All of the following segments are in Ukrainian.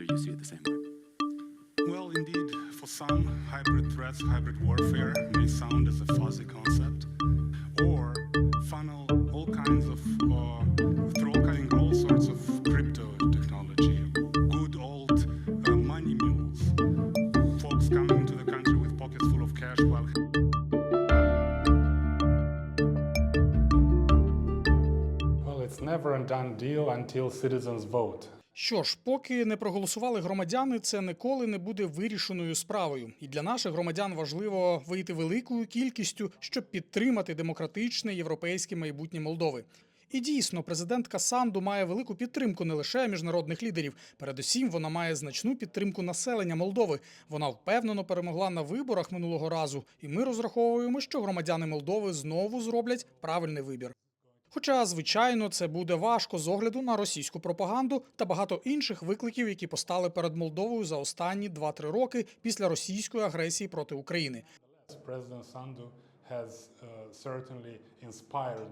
interesting. I'm wondering whether you see it the same way. Well, indeed, for some, hybrid threats, hybrid warfare may sound as a fuzzy concept, or funnel all kinds of, uh, through all, kind, all sorts of crypto technology, good old uh, money mules, folks coming to the country with pockets full of cash while Well, it's never a done deal until citizens vote. Що ж, поки не проголосували громадяни, це ніколи не буде вирішеною справою. І для наших громадян важливо вийти великою кількістю, щоб підтримати демократичне європейське майбутнє Молдови. І дійсно, президентка Санду має велику підтримку не лише міжнародних лідерів. Передусім, вона має значну підтримку населення Молдови. Вона впевнено перемогла на виборах минулого разу, і ми розраховуємо, що громадяни Молдови знову зроблять правильний вибір. Хоча, звичайно, це буде важко з огляду на російську пропаганду та багато інших викликів, які постали перед Молдовою за останні 2-3 роки після російської агресії проти України. Certainly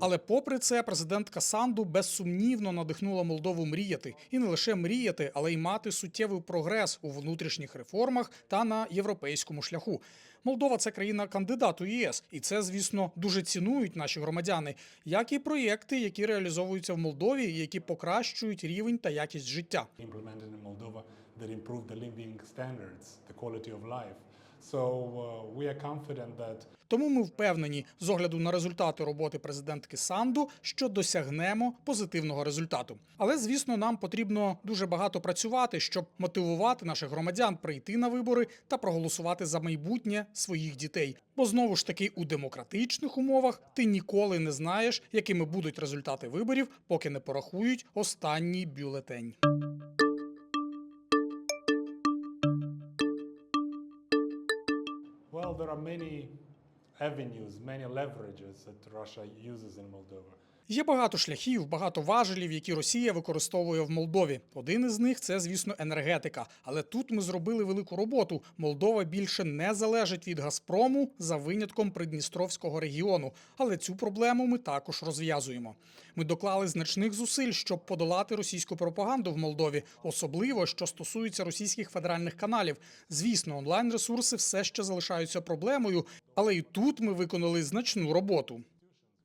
Але попри це, президентка Санду безсумнівно надихнула Молдову мріяти і не лише мріяти, але й мати суттєвий прогрес у внутрішніх реформах та на європейському шляху. Молдова це країна кандидат у ЄС, і це, звісно, дуже цінують наші громадяни, як і проєкти, які реалізовуються в Молдові, які покращують рівень та якість життя. implemented in Moldova that improve the living standards. Uh, Тому ми впевнені з огляду на результати роботи президентки Санду, що досягнемо позитивного результату. Але звісно, нам потрібно дуже багато працювати, щоб мотивувати наших громадян прийти на вибори та проголосувати за майбутнє своїх дітей. Бо знову ж таки у демократичних умовах ти ніколи не знаєш, якими будуть результати виборів, поки не порахують останній бюлетень. Many avenues, many leverages that Russia uses in Moldova. Є багато шляхів, багато важелів, які Росія використовує в Молдові. Один із них це, звісно, енергетика. Але тут ми зробили велику роботу. Молдова більше не залежить від Газпрому за винятком Придністровського регіону. Але цю проблему ми також розв'язуємо. Ми доклали значних зусиль, щоб подолати російську пропаганду в Молдові, особливо що стосується російських федеральних каналів. Звісно, онлайн-ресурси все ще залишаються проблемою, але і тут ми виконали значну роботу.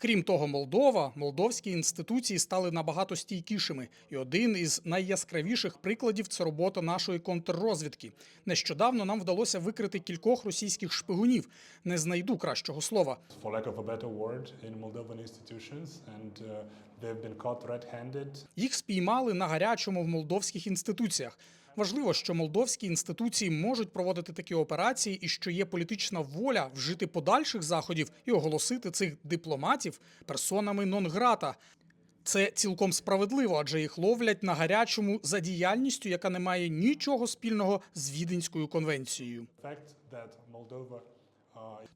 Крім того, Молдова, молдовські інституції стали набагато стійкішими. І один із найяскравіших прикладів це робота нашої контррозвідки. Нещодавно нам вдалося викрити кількох російських шпигунів. Не знайду кращого слова. Uh, Їх спіймали на гарячому в молдовських інституціях. Важливо, що молдовські інституції можуть проводити такі операції, і що є політична воля вжити подальших заходів і оголосити цих дипломатів персонами нон-грата. Це цілком справедливо, адже їх ловлять на гарячому за діяльністю, яка не має нічого спільного з Віденською конвенцією.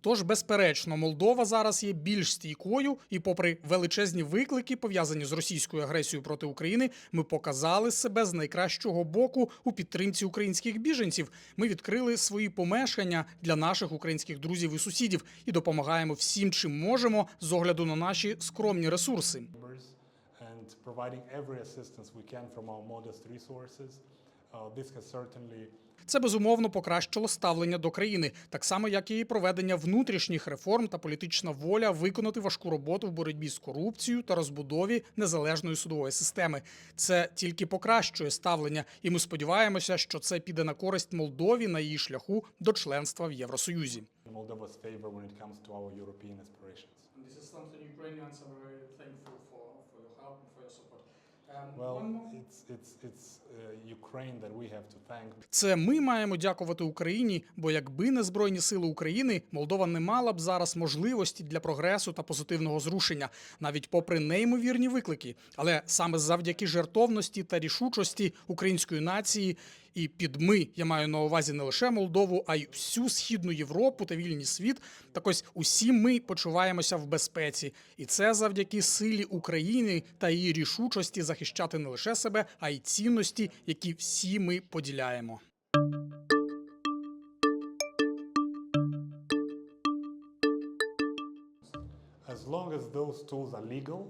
Тож, безперечно, Молдова зараз є більш стійкою, і, попри величезні виклики, пов'язані з російською агресією проти України, ми показали себе з найкращого боку у підтримці українських біженців. Ми відкрили свої помешкання для наших українських друзів і сусідів і допомагаємо всім, чим можемо, з огляду на наші скромні ресурси. providing every Це безумовно покращило ставлення до країни, так само як і проведення внутрішніх реформ та політична воля виконати важку роботу в боротьбі з корупцією та розбудові незалежної судової системи. Це тільки покращує ставлення, і ми сподіваємося, що це піде на користь Молдові на її шляху до членства в Євросоюзі. Moldova's favor when it comes to our European aspirations. This is something Ukrainians are very thankful Це ми маємо дякувати Україні, бо якби не збройні сили України, Молдова не мала б зараз можливості для прогресу та позитивного зрушення, навіть попри неймовірні виклики. Але саме завдяки жертовності та рішучості української нації і під ми я маю на увазі не лише Молдову, а й всю східну Європу та вільний світ. Так ось усі ми почуваємося в безпеці, і це завдяки силі України та її рішучості захищати не лише себе, а й цінності, які всі ми поділяємо. as long as those tools are legal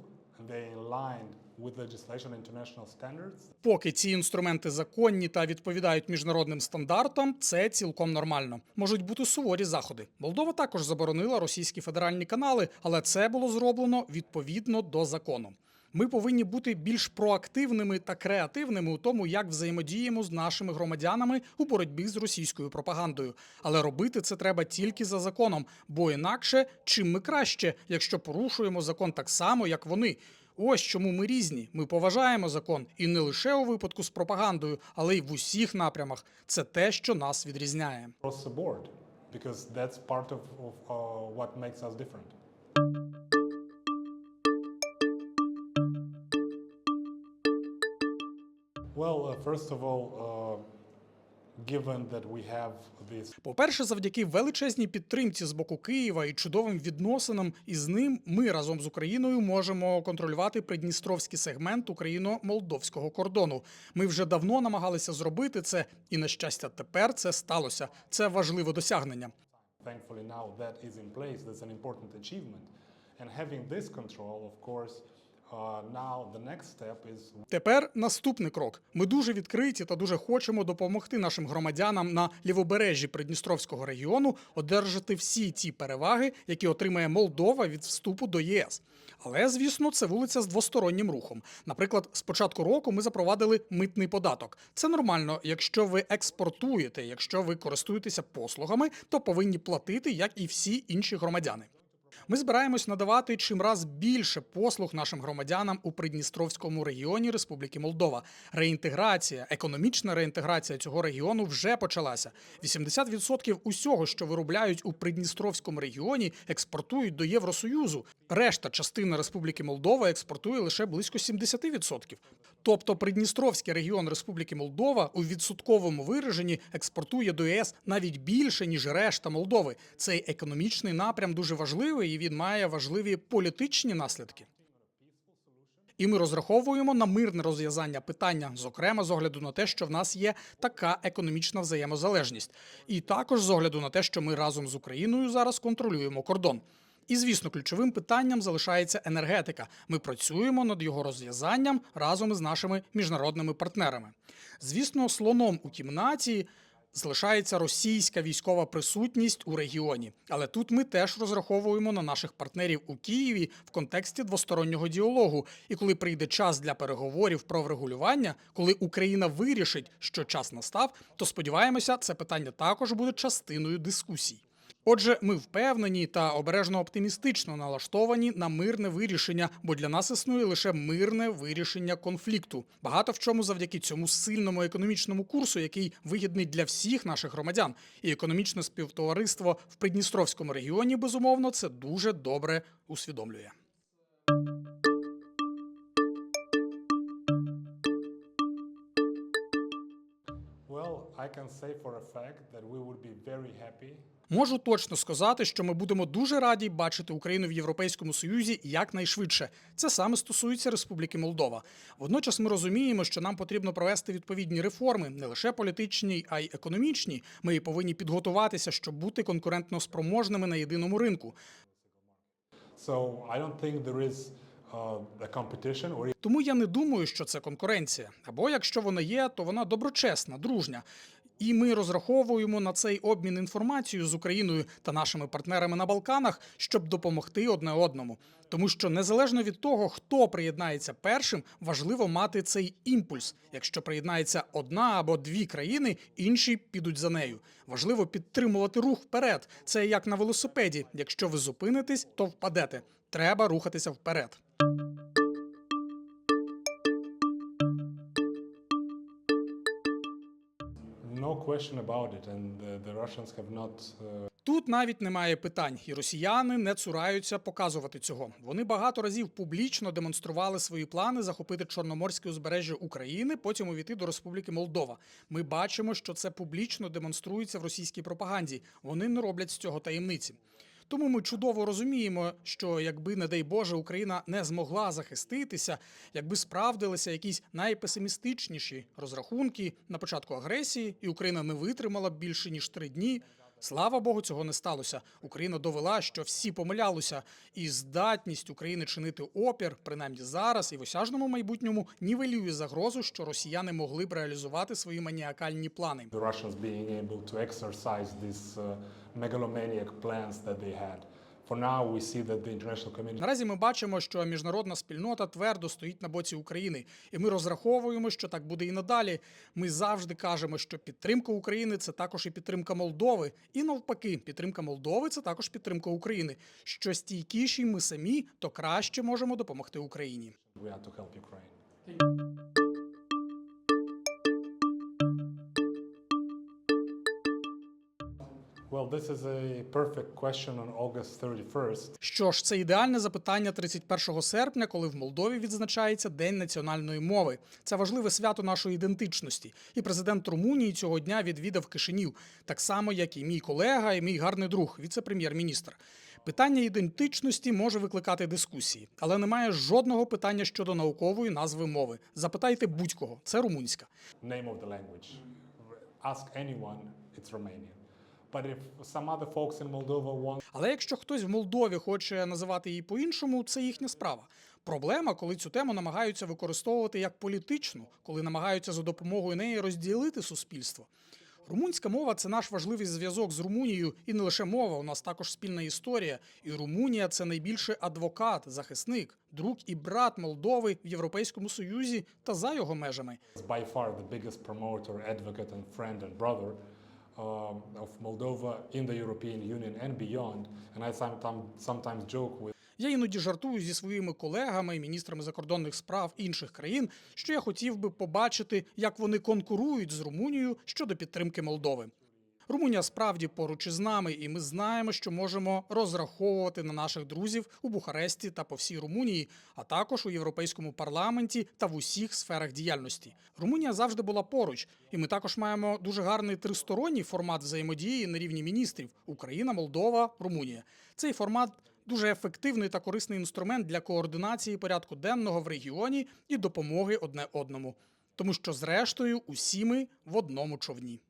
Поки ці інструменти законні та відповідають міжнародним стандартам, це цілком нормально. Можуть бути суворі заходи. Молдова також заборонила російські федеральні канали, але це було зроблено відповідно до закону. Ми повинні бути більш проактивними та креативними у тому, як взаємодіємо з нашими громадянами у боротьбі з російською пропагандою. Але робити це треба тільки за законом, бо інакше чим ми краще, якщо порушуємо закон так само, як вони. Ось чому ми різні. Ми поважаємо закон і не лише у випадку з пропагандою, але й в усіх напрямах. Це те, що нас відрізняє. because that's part of, of uh, what makes us different. Well, uh, first of all, uh, По-перше, завдяки величезній підтримці з боку Києва і чудовим відносинам із ним, ми разом з Україною можемо контролювати придністровський сегмент україно-молдовського кордону. Ми вже давно намагалися зробити це, і на щастя, тепер це сталося. Це важливе досягнення. thankfully now that is in place, that's an important achievement. And having this control, of course, Тепер наступний крок. Ми дуже відкриті та дуже хочемо допомогти нашим громадянам на лівобережжі Придністровського регіону одержати всі ті переваги, які отримає Молдова від вступу до ЄС. Але звісно, це вулиця з двостороннім рухом. Наприклад, з початку року ми запровадили митний податок. Це нормально, якщо ви експортуєте, якщо ви користуєтеся послугами, то повинні платити, як і всі інші громадяни. Ми збираємось надавати чимраз більше послуг нашим громадянам у Придністровському регіоні Республіки Молдова. Реінтеграція, економічна реінтеграція цього регіону вже почалася. 80% усього, що виробляють у Придністровському регіоні, експортують до Євросоюзу. Решта частина Республіки Молдова експортує лише близько 70%. Тобто Придністровський регіон Республіки Молдова у відсотковому вираженні експортує до ЄС навіть більше ніж решта Молдови. Цей економічний напрям дуже важливий і він має важливі політичні наслідки. І ми розраховуємо на мирне розв'язання питання, зокрема з огляду на те, що в нас є така економічна взаємозалежність, і також з огляду на те, що ми разом з Україною зараз контролюємо кордон. І звісно, ключовим питанням залишається енергетика. Ми працюємо над його розв'язанням разом із нашими міжнародними партнерами. Звісно, слоном у кімнаті залишається російська військова присутність у регіоні. Але тут ми теж розраховуємо на наших партнерів у Києві в контексті двостороннього діалогу. І коли прийде час для переговорів про врегулювання, коли Україна вирішить, що час настав, то сподіваємося, це питання також буде частиною дискусій. Отже, ми впевнені та обережно оптимістично налаштовані на мирне вирішення, бо для нас існує лише мирне вирішення конфлікту. Багато в чому завдяки цьому сильному економічному курсу, який вигідний для всіх наших громадян, і економічне співтовариство в Придністровському регіоні, безумовно, це дуже добре усвідомлює. Можу точно сказати, що ми будемо дуже раді бачити Україну в Європейському Союзі якнайшвидше. Це саме стосується Республіки Молдова. Водночас ми розуміємо, що нам потрібно провести відповідні реформи, не лише політичні, а й економічні. Ми повинні підготуватися, щоб бути конкурентно спроможними на єдиному ринку. So I don't think there is uh, Тому я не думаю, що це конкуренція. Або якщо вона є, то вона доброчесна, дружня. І ми розраховуємо на цей обмін інформацією з Україною та нашими партнерами на Балканах, щоб допомогти одне одному. Тому що незалежно від того, хто приєднається першим, важливо мати цей імпульс. Якщо приєднається одна або дві країни, інші підуть за нею. Важливо підтримувати рух вперед. Це як на велосипеді. Якщо ви зупинитесь, то впадете. Треба рухатися вперед. Question about it, and the, the Russians have not uh, Тут навіть немає питань, і росіяни не цураються показувати цього. Вони багато разів публічно демонстрували свої плани захопити чорноморське узбережжя України, потім увійти до Республіки Молдова. Ми бачимо, що це публічно демонструється в російській пропаганді. Вони не роблять з цього таємниці. Тому ми чудово розуміємо, що якби, не дай Боже, Україна не змогла захиститися, якби справдилися якісь найпесимістичніші розрахунки на початку агресії, і Україна не витримала більше ніж три дні. Слава Богу, цього не сталося. Україна довела, що всі помилялися, і здатність України чинити опір, принаймні зараз і в осяжному майбутньому, нівелює загрозу, що росіяни могли б реалізувати свої маніакальні плани. The Russians being able to exercise these uh, megalomaniac plans that they had. For now, we see that the international community Наразі ми бачимо, що міжнародна спільнота твердо стоїть на боці України, і ми розраховуємо, що так буде і надалі. Ми завжди кажемо, що підтримка України це також і підтримка Молдови, і навпаки, підтримка Молдови це також підтримка України. Що стійкіші ми самі, то краще можемо допомогти Україні. we have to help Ukraine. Well, this is a perfect question on August 31st. Що ж, це ідеальне запитання 31 серпня, коли в Молдові відзначається День національної мови. Це важливе свято нашої ідентичності. І президент Румунії цього дня відвідав Кишинів, так само як і мій колега, і мій гарний друг, віце-прем'єр-міністр. Питання ідентичності може викликати дискусії, але немає жодного питання щодо наукової назви мови. Запитайте будь-кого, це румунська. Name of the language. Ask anyone, it's Romanian. But if some other folks in Moldova want Але якщо хтось в Молдові хоче називати її по-іншому, це їхня справа. Проблема, коли цю тему намагаються використовувати як політичну, коли намагаються за допомогою неї розділити суспільство. Румунська мова це наш важливий зв'язок з Румунією, і не лише мова, у нас також спільна історія. І Румунія це найбільший адвокат, захисник, друг і брат Молдови в Європейському Союзі та за його межами. by far the biggest promoter, advocate, and friend and brother of Moldova in the European Union and beyond. And I sometimes, joke with Я іноді жартую зі своїми колегами, міністрами закордонних справ інших країн, що я хотів би побачити, як вони конкурують з Румунією щодо підтримки Молдови. Румунія справді поруч із нами, і ми знаємо, що можемо розраховувати на наших друзів у Бухаресті та по всій Румунії, а також у європейському парламенті та в усіх сферах діяльності. Румунія завжди була поруч, і ми також маємо дуже гарний тристоронній формат взаємодії на рівні міністрів: Україна, Молдова, Румунія. Цей формат дуже ефективний та корисний інструмент для координації порядку денного в регіоні і допомоги одне одному, тому що, зрештою, усі ми в одному човні.